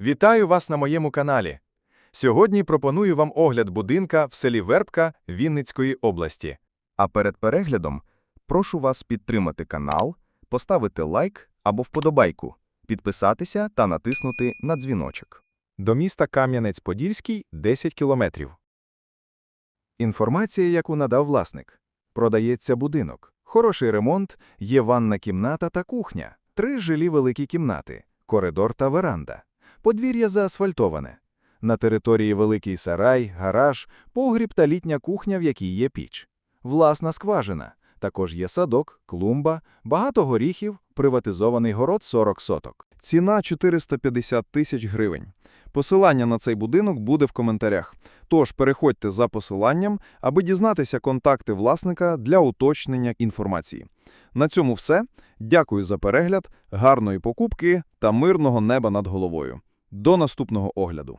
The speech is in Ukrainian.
Вітаю вас на моєму каналі. Сьогодні пропоную вам огляд будинка в селі Вербка Вінницької області. А перед переглядом прошу вас підтримати канал, поставити лайк або вподобайку, підписатися та натиснути на дзвіночок. До міста Кам'янець-Подільський 10 кілометрів. Інформація, яку надав власник. Продається будинок. Хороший ремонт, є ванна кімната та кухня, три жилі великі кімнати, коридор та веранда. Подвір'я заасфальтоване. На території великий сарай, гараж, погріб та літня кухня, в якій є піч. Власна скважина. Також є садок, клумба, багато горіхів, приватизований город 40 соток. Ціна 450 тисяч гривень. Посилання на цей будинок буде в коментарях. Тож переходьте за посиланням, аби дізнатися контакти власника для уточнення інформації. На цьому все. Дякую за перегляд, гарної покупки та мирного неба над головою. До наступного огляду.